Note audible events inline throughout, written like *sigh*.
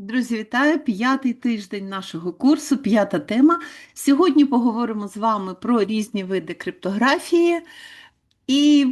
Друзі, вітаю! П'ятий тиждень нашого курсу, п'ята тема. Сьогодні поговоримо з вами про різні види криптографії і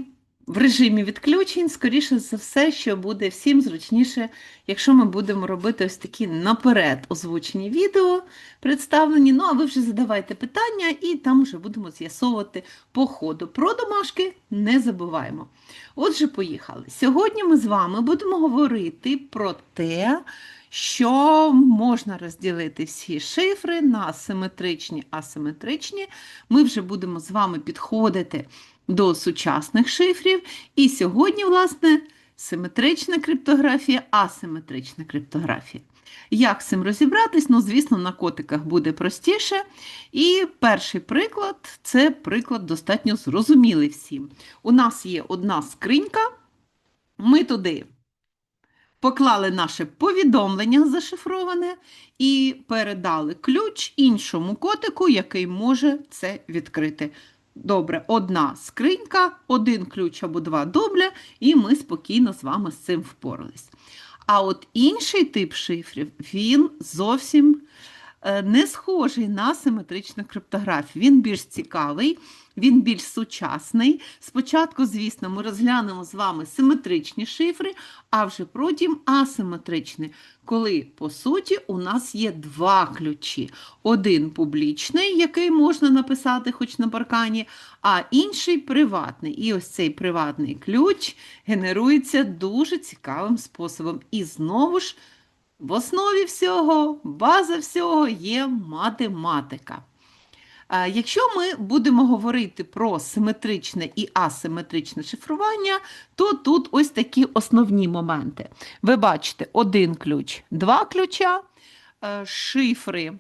в режимі відключень, скоріше за все, що буде всім зручніше, якщо ми будемо робити ось такі наперед озвучені відео представлені. Ну, а ви вже задавайте питання і там вже будемо з'ясовувати по ходу. Про домашки не забуваємо. Отже, поїхали. Сьогодні ми з вами будемо говорити про те, що можна розділити всі шифри на симетричні, асиметричні. Ми вже будемо з вами підходити до сучасних шифрів. І сьогодні, власне, симетрична криптографія, асиметрична криптографія. Як з цим розібратись? Ну, звісно, на котиках буде простіше. І перший приклад це приклад достатньо зрозумілий всім. У нас є одна скринька, ми туди поклали наше повідомлення зашифроване і передали ключ іншому котику, який може це відкрити. Добре, одна скринька, один ключ або два дубля, і ми спокійно з вами з цим впорались. А от інший тип шифрів, він зовсім не схожий на симетричну криптографію. Він більш цікавий, він більш сучасний. Спочатку, звісно, ми розглянемо з вами симетричні шифри, а вже потім асиметричні, коли, по суті, у нас є два ключі. Один публічний, який можна написати хоч на паркані, а інший приватний. І ось цей приватний ключ генерується дуже цікавим способом. І знову ж, в основі всього, база всього є математика. Якщо ми будемо говорити про симетричне і асиметричне шифрування, то тут ось такі основні моменти. Ви бачите, один ключ, два ключа, е, шифри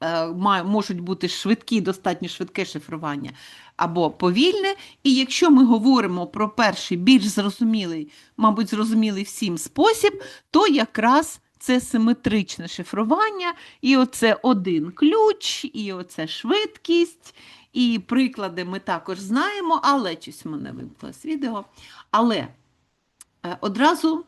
е, можуть бути швидкі, достатньо швидке шифрування або повільне. І якщо ми говоримо про перший більш зрозумілий, мабуть, зрозумілий всім спосіб, то якраз це симетричне шифрування, і оце один ключ, і оце швидкість, і приклади ми також знаємо, але щось мене вимкнулось відео. Але е, одразу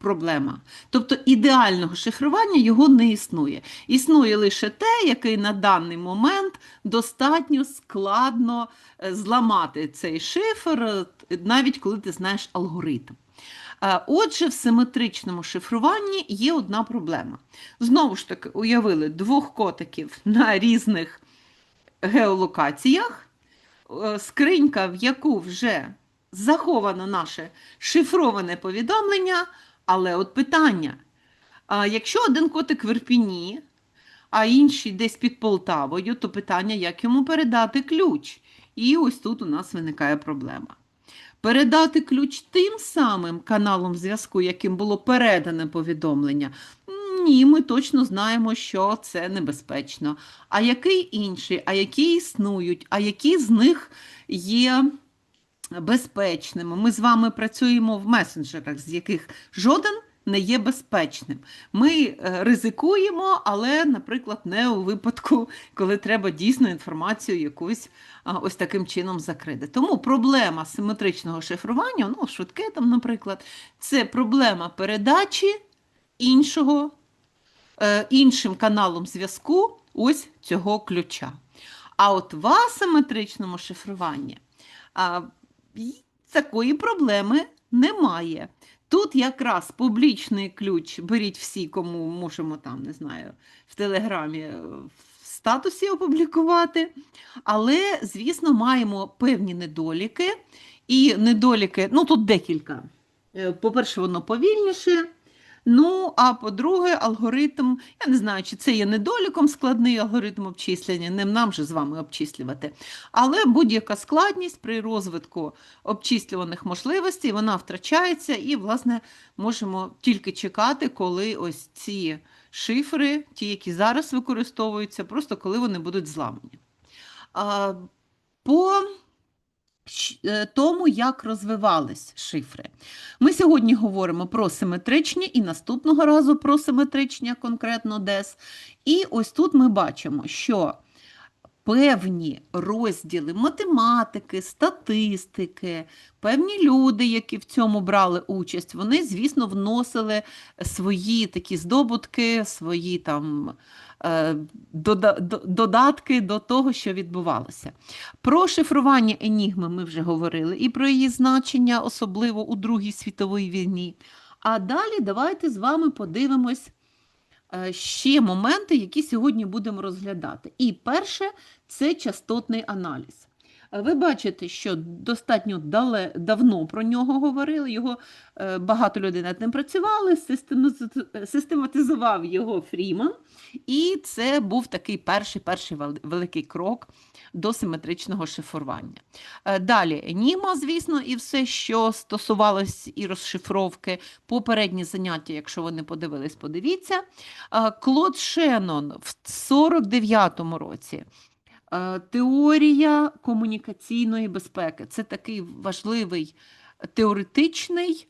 проблема. Тобто ідеального шифрування його не існує. Існує лише те, який на даний момент достатньо складно е, зламати цей шифр, е, навіть коли ти знаєш алгоритм. Е, Отже, в симетричному шифруванні є одна проблема. Знову ж таки, уявили двох котиків на різних геолокаціях, скринька, в яку вже заховано наше шифроване повідомлення, але от питання: а якщо один котик в Ірпіні, а інший десь під Полтавою, то питання, як йому передати ключ? І ось тут у нас виникає проблема. Передати ключ тим самим каналом зв'язку, яким було передане повідомлення. Ні, ми точно знаємо, що це небезпечно. А який інший, а які існують, а які з них є безпечними? Ми з вами працюємо в месенджерах, з яких жоден не є безпечним. Ми е, ризикуємо, але, наприклад, не у випадку, коли треба дійсно інформацію якусь ось таким чином закрити. Тому проблема симетричного шифрування, ну, швидке там, наприклад, це проблема передачі іншого, е, іншим каналом зв'язку ось цього ключа. А от в асиметричному шифруванні такої проблеми немає. Тут якраз публічний ключ беріть всі, кому можемо там, не знаю, в Телеграмі е, в статусі опублікувати. Але, звісно, маємо певні недоліки. І недоліки, ну тут декілька. Е, По-перше, воно повільніше. Ну, а по-друге, алгоритм, я не знаю, чи це є недоліком складний алгоритм обчислення, не нам же з вами обчислювати. Але будь-яка складність при розвитку обчислюваних можливостей, вона втрачається, і, власне, можемо тільки чекати, коли ось ці шифри, ті, які зараз використовуються, просто коли вони будуть зламані. По тому, як розвивались шифри. Ми сьогодні говоримо про симетричні і наступного разу про симетричні, конкретно ДЕС. І ось тут ми бачимо, що певні розділи математики, статистики, певні люди, які в цьому брали участь, вони, звісно, вносили свої такі здобутки, свої там е, дода- до- додатки до того, що відбувалося. Про шифрування енігми ми вже говорили, і про її значення, особливо у Другій світовій війні. А далі давайте з вами подивимось ще моменти, які сьогодні будемо розглядати. І перше це частотний аналіз. Ви бачите, що достатньо дале, давно про нього говорили, його е, багато людей над ним працювали, систематизував його Фріман, і це був такий перший, перший великий крок до симетричного шифрування. Е, Далі Еніма, звісно, і все, що стосувалось і розшифровки, попередні заняття, якщо ви не подивились, подивіться. Е, Клод Шеннон в 49-му році. Е, Теорія комунікаційної безпеки. Це такий важливий теоретичний,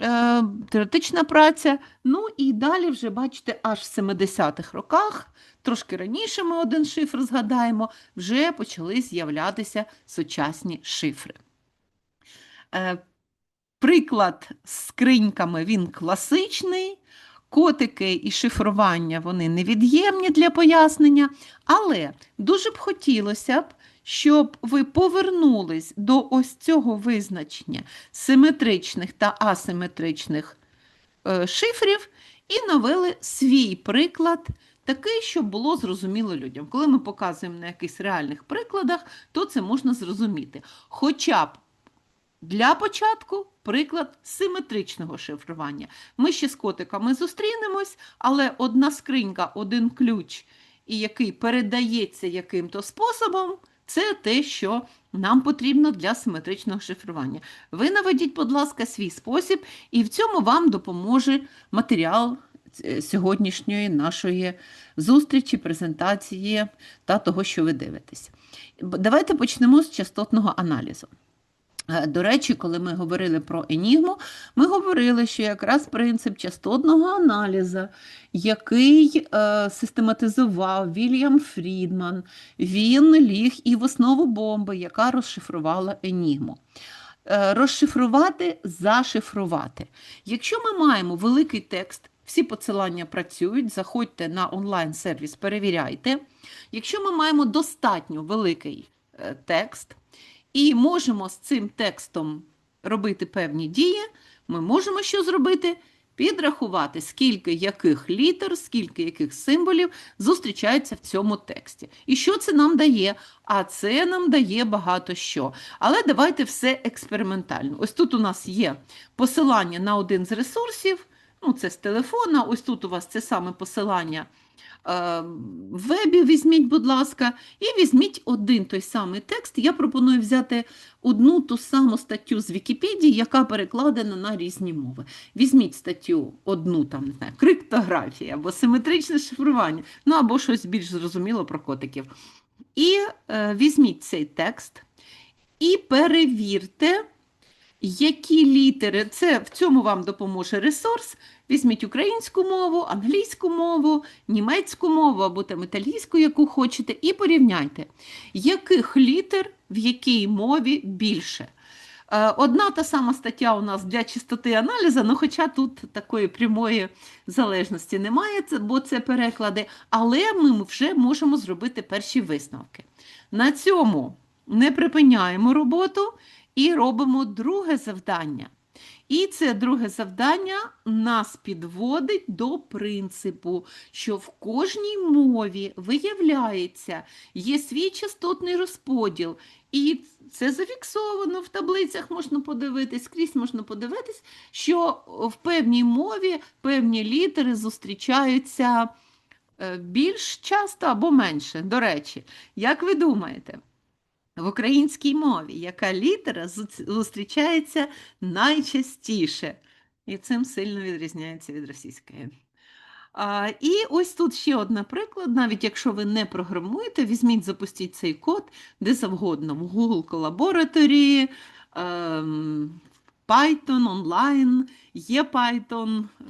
е, теоретична праця. Ну і далі вже бачите, аж в 70-х роках, трошки раніше ми один шифр згадаємо, вже почали з'являтися сучасні шифри. Е, Приклад з скриньками він класичний. Котики і шифрування вони невід'ємні для пояснення, але дуже б хотілося б, щоб ви повернулись до ось цього визначення симетричних та асиметричних е, шифрів і навели свій приклад, такий, щоб було зрозуміло людям. Коли ми показуємо на якихось реальних прикладах, то це можна зрозуміти. Хоча б для початку приклад симетричного шифрування. Ми ще з котиками зустрінемось, але одна скринька, один ключ, і який передається яким-то способом, це те, що нам потрібно для симетричного шифрування. Ви наведіть, будь ласка, свій спосіб, і в цьому вам допоможе матеріал е, сьогоднішньої нашої зустрічі, презентації та того, що ви дивитесь. Давайте почнемо з частотного аналізу. Е, До речі, коли ми говорили про енігму, ми говорили, що якраз принцип частотного аналізу, який е, систематизував Вільям Фрідман, він ліг і в основу бомби, яка розшифрувала енігму. Е, розшифрувати, зашифрувати. Якщо ми маємо великий текст, всі посилання працюють, заходьте на онлайн-сервіс, перевіряйте. Якщо ми маємо достатньо великий е, текст, і можемо з цим текстом робити певні дії, ми можемо що зробити? Підрахувати, скільки яких літер, скільки яких символів зустрічаються в цьому тексті. І що це нам дає? А це нам дає багато що. Але давайте все експериментально. Ось тут у нас є посилання на один з ресурсів, ну це з телефона, ось тут у вас це саме посилання в вебі, візьміть, будь ласка, і візьміть один той самий текст. Я пропоную взяти одну ту саму статтю з Вікіпедії, яка перекладена на різні мови. Візьміть статтю одну, там, не знаю, криптографія або симетричне шифрування, ну або щось більш зрозуміло про котиків. І е, візьміть цей текст і перевірте, які літери, це в цьому вам допоможе ресурс. Візьміть українську мову, англійську мову, німецьку мову або там італійську, яку хочете, і порівняйте, яких літер в якій мові більше. Е, Одна та сама стаття у нас для чистоти аналізу, ну хоча тут такої прямої залежності немає, бо це переклади, але ми вже можемо зробити перші висновки. На цьому не припиняємо роботу і робимо друге завдання. І це друге завдання нас підводить до принципу, що в кожній мові виявляється, є свій частотний розподіл, і це зафіксовано в таблицях, можна подивитись, скрізь можна подивитись, що в певній мові певні літери зустрічаються е, більш часто або менше. До речі, як ви думаєте? В українській мові яка літера зустрічається найчастіше, і цим сильно відрізняється від російської. А, і ось тут ще один приклад. Навіть якщо ви не програмуєте, візьміть, запустіть цей код де завгодно, в Google Collaboratory, ем, Python онлайн, є Python, е,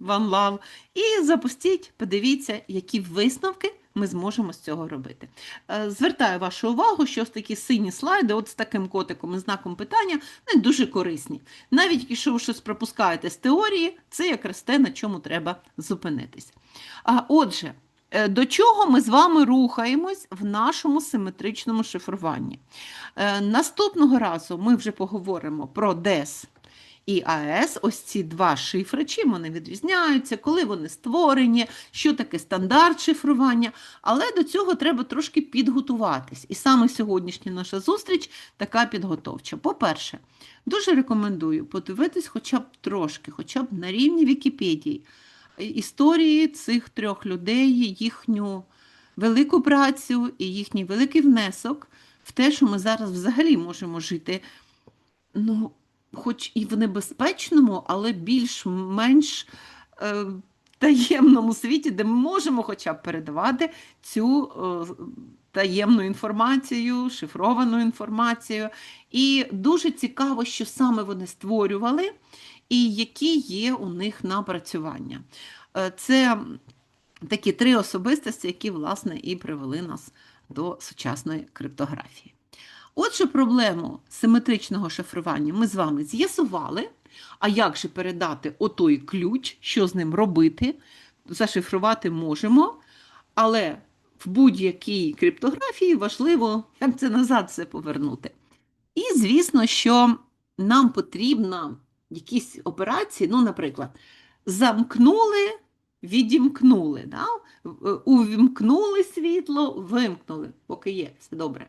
OneLove, і запустіть, подивіться, які висновки ми зможемо з цього робити. Е, Звертаю вашу увагу, що ось такі сині слайди, от з таким котиком і знаком питання, не дуже корисні. Навіть якщо ви щось пропускаєте з теорії, це якраз те, на чому треба зупинитись. А, Отже, е, до чого ми з вами рухаємось в нашому симетричному шифруванні? Е, Наступного разу ми вже поговоримо про DES і АЕС, ось ці два шифри, чим вони відрізняються, коли вони створені, що таке стандарт шифрування. Але до цього треба трошки підготуватись. І саме сьогоднішня наша зустріч така підготовча. По-перше, дуже рекомендую подивитись хоча б трошки, хоча б на рівні Вікіпедії, історії цих трьох людей, їхню велику працю і їхній великий внесок в те, що ми зараз взагалі можемо жити. Ну, хоч і в небезпечному, але більш-менш е, таємному світі, де ми можемо хоча б передавати цю е, таємну інформацію, шифровану інформацію. І дуже цікаво, що саме вони створювали і які є у них напрацювання. Е, це такі три особистості, які, власне, і привели нас до сучасної криптографії. Отже, проблему симетричного шифрування ми з вами з'ясували. А як же передати отой ключ, що з ним робити? Зашифрувати можемо, але в будь-якій криптографії важливо, як це назад все повернути. І, звісно, що нам потрібно якісь операції, ну, наприклад, замкнули, відімкнули, да? увімкнули світло, вимкнули, поки є, все добре.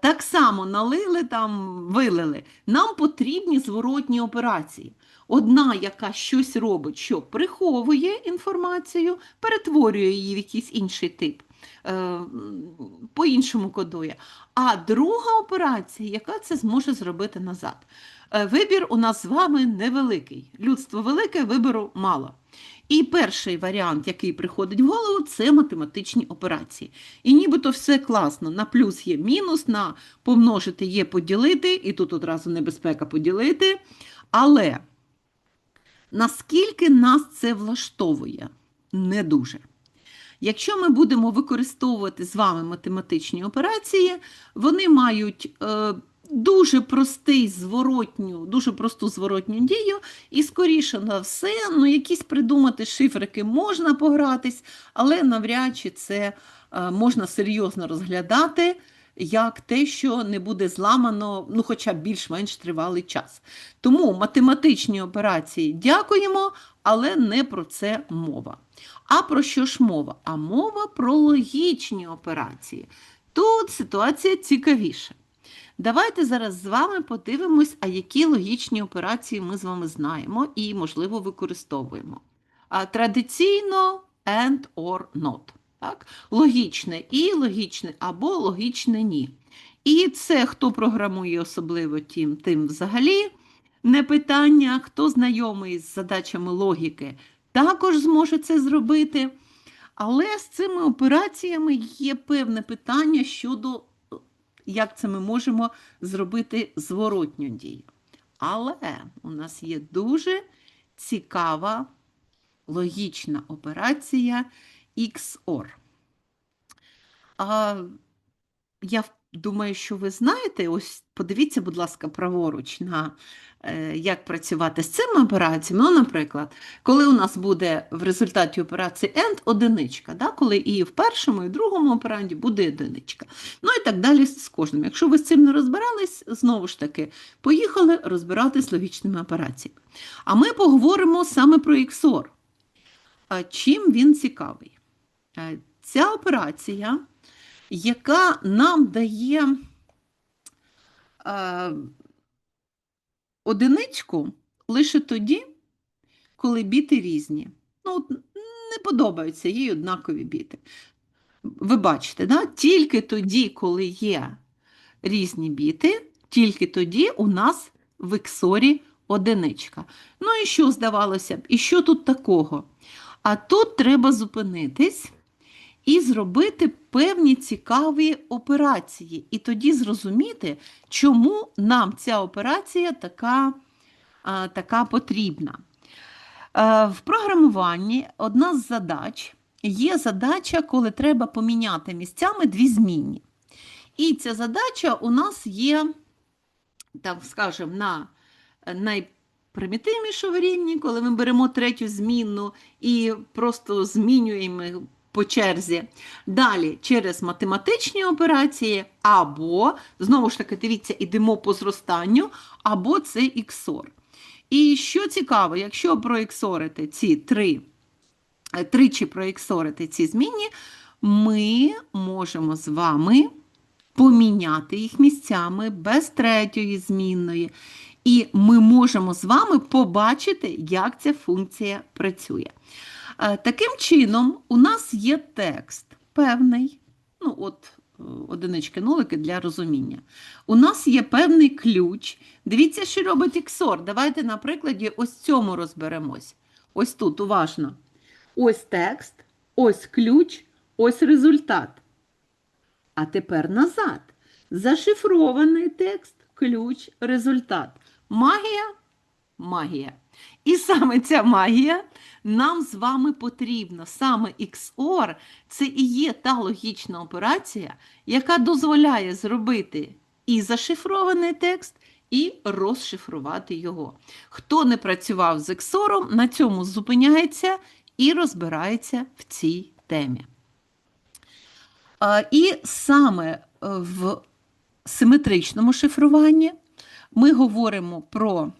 Так само налили там, вилили. Нам потрібні зворотні операції. Одна, яка щось робить, що приховує інформацію, перетворює її в якийсь інший тип, е, по-іншому кодує. А друга операція, яка це зможе зробити назад. Е, вибір у нас з вами невеликий. Людство велике, вибору мало. І перший варіант, який приходить в голову, це математичні операції. І нібито все класно. На плюс є мінус, на помножити є поділити, і тут одразу небезпека поділити. Але наскільки нас це влаштовує? Не дуже. Якщо ми будемо використовувати з вами математичні операції, вони мають е, дуже простий зворотню, дуже просту зворотню дію, і, скоріше на все, ну, якісь придумати шифрики можна погратись, але навряд чи це е, можна серйозно розглядати. Як те, що не буде зламано, ну, хоча б більш-менш тривалий час. Тому математичні операції дякуємо, але не про це мова. А про що ж мова? А мова про логічні операції. Тут ситуація цікавіша. Давайте зараз з вами подивимось, а які логічні операції ми з вами знаємо і, можливо, використовуємо. А, Традиційно and or not. Так? Логічне і логічне або логічне ні. І це хто програмує особливо тим, тим взагалі не питання, хто знайомий з задачами логіки, також зможе це зробити. Але з цими операціями є певне питання щодо як це ми можемо зробити зворотню дію. Але у нас є дуже цікава логічна операція XOR. А, Я думаю, що ви знаєте, ось подивіться, будь ласка, праворуч на Е, як працювати з цими операціями. Ну, Наприклад, коли у нас буде в результаті операції END одиничка, да? коли і в першому, і в другому операнді буде одиничка. Ну і так далі з кожним. Якщо ви з цим не розбирались, знову ж таки, поїхали розбиратись з логічними операціями. А ми поговоримо саме про XOR. Чим він цікавий? Ця операція, яка нам дає одиничку лише тоді, коли біти різні. Ну, Не подобаються їй однакові біти. Ви бачите, да? тільки тоді, коли є різні біти, тільки тоді у нас в іксорі одиничка. Ну і що здавалося б? І що тут такого? А тут треба зупинитись і зробити певні цікаві операції. І тоді зрозуміти, чому нам ця операція така, така потрібна. В програмуванні одна з задач є задача, коли треба поміняти місцями дві змінні. І ця задача у нас є, так скажемо, на найпримітивнішому рівні, коли ми беремо третю змінну і просто змінюємо по черзі. Далі через математичні операції, або, знову ж таки, дивіться, йдемо по зростанню, або це XOR. І що цікаво, якщо проіксорити ці три, е, тричі проіксорити ці змінні, ми можемо з вами поміняти їх місцями без третьої змінної. І ми можемо з вами побачити, як ця функція працює. Е, таким чином, у нас є текст певний, ну от е, одинички нолики для розуміння. У нас є певний ключ. Дивіться, що робить XOR. Давайте на прикладі ось цьому розберемось. Ось тут, уважно. Ось текст, ось ключ, ось результат. А тепер назад. Зашифрований текст, ключ, результат. Магія магія. І саме ця магія нам з вами потрібна. Саме XOR це і є та логічна операція, яка дозволяє зробити і зашифрований текст, і розшифрувати його. Хто не працював з XOR, на цьому зупиняється і розбирається в цій темі. І саме е, в симетричному шифруванні ми говоримо про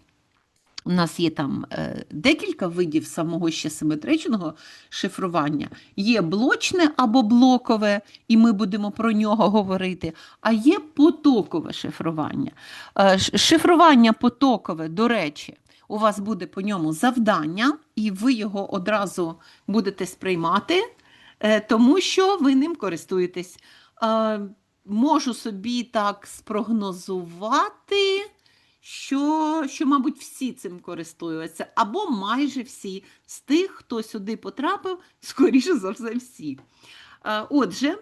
у нас є там е, декілька видів самого ще симетричного шифрування. Є блочне або блокове, і ми будемо про нього говорити, а є потокове шифрування. Е, шифрування потокове, до речі, у вас буде по ньому завдання, і ви його одразу будете сприймати, е, тому що ви ним користуєтесь. Можу собі так спрогнозувати що, що, мабуть, всі цим користуються, або майже всі з тих, хто сюди потрапив, *laughs* скоріше за все, всі. Е, отже,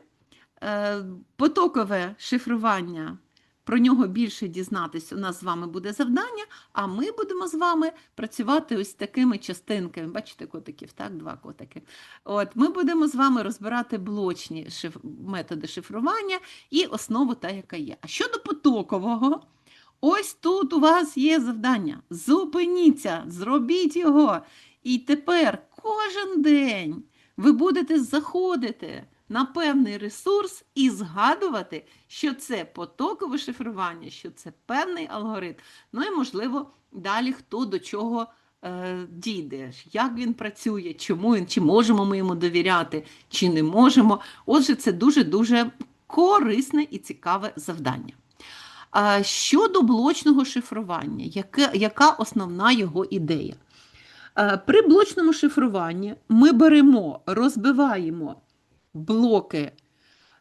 е, потокове шифрування. Про нього більше дізнатись у нас з вами буде завдання, а ми будемо з вами працювати ось такими частинками. Бачите, котиків, так, два котики. От, Ми будемо з вами розбирати блочні шиф... методи шифрування і основу та, яка є. А щодо потокового, Ось тут у вас є завдання. Зупиніться, зробіть його. І тепер кожен день ви будете заходити на певний ресурс і згадувати, що це потокове шифрування, що це певний алгоритм. Ну і, можливо, далі хто до чого е, дійде, як він працює, чому він, чи можемо ми йому довіряти, чи не можемо. Отже, це дуже-дуже корисне і цікаве завдання. Щодо блочного шифрування, яка, основна його ідея? При блочному шифруванні ми беремо, розбиваємо блоки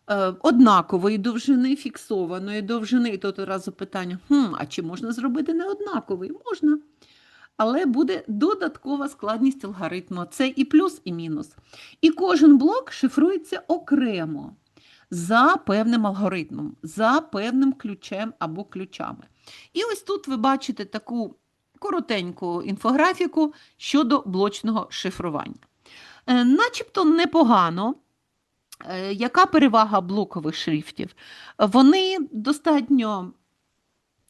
е, однакової довжини, фіксованої довжини. І тут одразу питання: хм, а чи можна зробити неоднаковий? Можна. Але буде додаткова складність алгоритму. Це і плюс, і мінус. І кожен блок шифрується окремо за певним алгоритмом, за певним ключем або ключами. І ось тут ви бачите таку коротеньку інфографіку щодо блочного шифрування. Е, начебто непогано. Е, яка перевага блокових шрифтів? Вони достатньо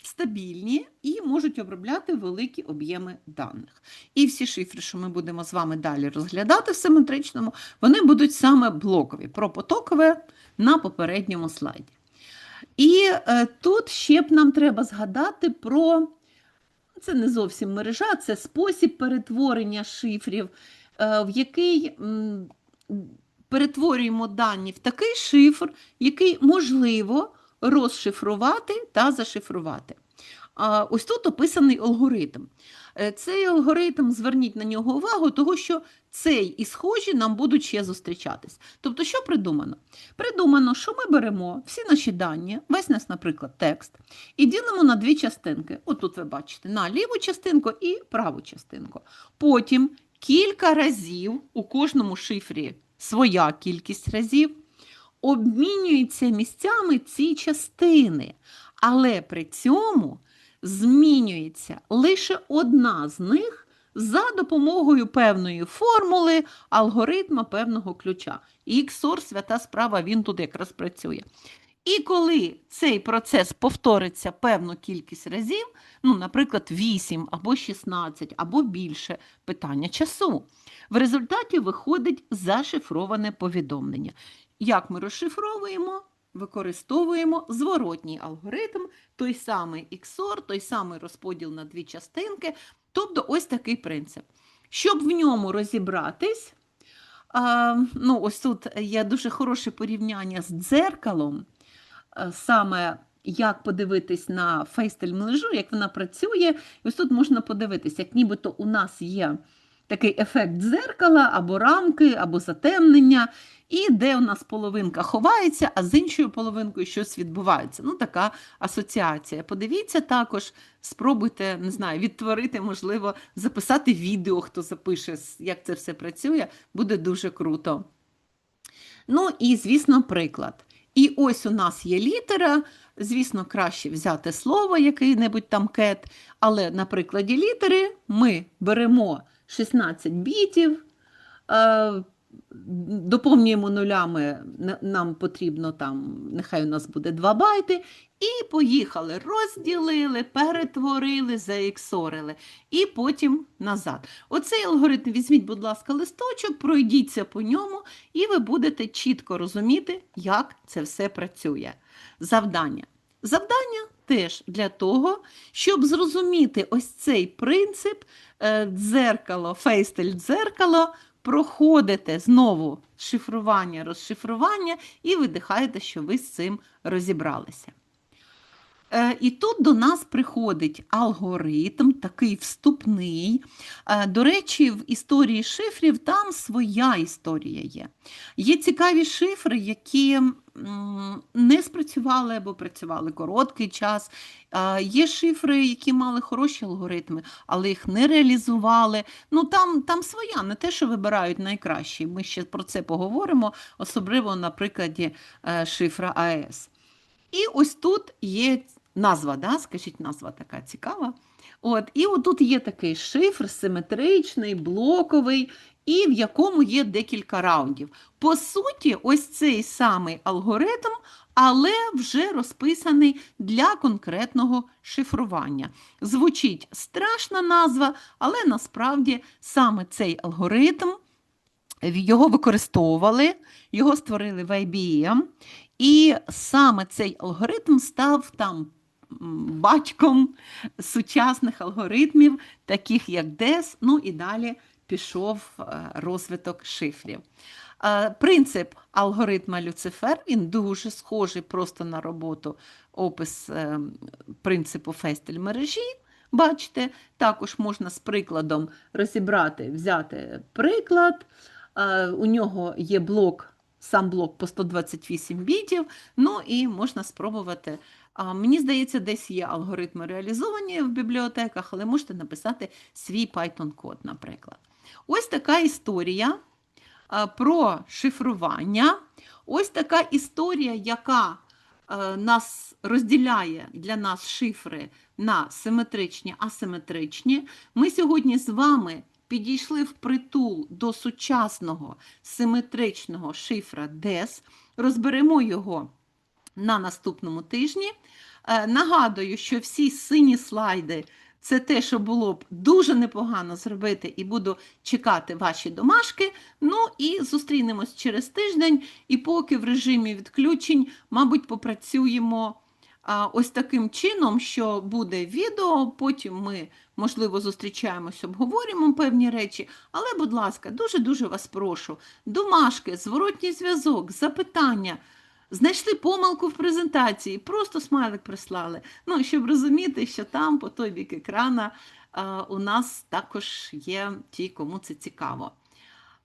стабільні і можуть обробляти великі об'єми даних. І всі шифри, що ми будемо з вами далі розглядати в симетричному, вони будуть саме блокові, про потокове на попередньому слайді. І е, тут ще б нам треба згадати про це не зовсім мережа, це спосіб перетворення шифрів, е, в який перетворюємо дані в такий шифр, який можливо розшифрувати та зашифрувати. Ось тут описаний алгоритм. Е, цей алгоритм, зверніть на нього увагу, тому що цей і схожі нам будуть ще зустрічатись. Тобто, що придумано? Придумано, що ми беремо всі наші дані, весь нас, наприклад, текст, і ділимо на дві частинки. От тут ви бачите, на ліву частинку і праву частинку. Потім кілька разів у кожному шифрі своя кількість разів обмінюються місцями ці частини, але при цьому змінюється лише одна з них за допомогою певної формули, алгоритма певного ключа. І XOR, свята справа, він тут якраз працює. І коли цей процес повториться певну кількість разів, ну, наприклад, 8 або 16, або більше питання часу, в результаті виходить зашифроване повідомлення. Як ми розшифровуємо? Використовуємо зворотній алгоритм, той самий XOR, той самий розподіл на дві частинки, тобто ось такий принцип. Щоб в ньому розібратись, ну, ось тут є дуже хороше порівняння з дзеркалом, саме як подивитись на фейстель мережу, як вона працює. І ось тут можна подивитись, як нібито у нас є такий ефект дзеркала, або рамки, або затемнення, і де у нас половинка ховається, а з іншою половинкою щось відбувається. Ну, така асоціація. Подивіться також, спробуйте, не знаю, відтворити, можливо, записати відео, хто запише, як це все працює, буде дуже круто. Ну і, звісно, приклад. І ось у нас є літера. Звісно, краще взяти слово, який-небудь там кет, але на прикладі літери ми беремо 16 бітів, е, доповнюємо нулями, нам потрібно там, нехай у нас буде 2 байти, і поїхали, розділили, перетворили, заіксорили, і потім назад. Оцей алгоритм візьміть, будь ласка, листочок, пройдіться по ньому, і ви будете чітко розуміти, як це все працює. Завдання. Завдання теж для того, щоб зрозуміти ось цей принцип е, дзеркало, фейстель дзеркало, проходите знову шифрування, розшифрування і видихаєте, що ви з цим розібралися. Е, і тут до нас приходить алгоритм, такий вступний. Е, до речі, в історії шифрів там своя історія є. Є цікаві шифри, які не спрацювали або працювали короткий час. Е, є шифри, які мали хороші алгоритми, але їх не реалізували. Ну Там там своя, не те, що вибирають найкращі. Ми ще про це поговоримо, особливо на прикладі шифра АЕС. І ось тут є назва, да? скажіть, назва така цікава. От, І отут є такий шифр, симетричний, блоковий, і в якому є декілька раундів. По суті, ось цей самий алгоритм, але вже розписаний для конкретного шифрування. Звучить страшна назва, але насправді саме цей алгоритм. Його використовували, його створили в IBM, і саме цей алгоритм став там батьком сучасних алгоритмів, таких як DES, ну і далі пішов е, розвиток шифрів. Е, принцип алгоритма Люцифер він дуже схожий просто на роботу опис е, принципу фестель мережі. Бачите, також можна з прикладом розібрати, взяти приклад. У нього є блок, сам блок по 128 бітів, ну і можна спробувати Мені здається, десь є алгоритми реалізовані в бібліотеках, але можете написати свій Python-код, наприклад. Ось така історія про шифрування. Ось така історія, яка нас розділяє для нас шифри на симетричні, асиметричні. Ми сьогодні з вами підійшли в притул до сучасного симетричного шифра DES, розберемо його на наступному тижні. Е, нагадую, що всі сині слайди це те, що було б дуже непогано зробити, і буду чекати ваші домашки. Ну і зустрінемось через тиждень, і поки в режимі відключень, мабуть, попрацюємо. Ось таким чином, що буде відео, потім ми, можливо, зустрічаємось, обговорюємо певні речі. Але, будь ласка, дуже-дуже вас прошу. Домашки, зворотній зв'язок, запитання. Знайшли помилку в презентації, просто смайлик прислали. Ну, щоб розуміти, що там, по той бік екрана, у нас також є ті, кому це цікаво.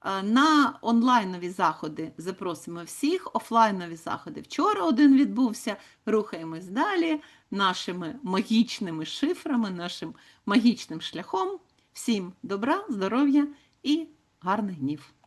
На онлайнові заходи запросимо всіх, офлайнові заходи. Вчора один відбувся. Рухаємось далі нашими магічними шифрами, нашим магічним шляхом. Всім добра, здоров'я і гарних днів!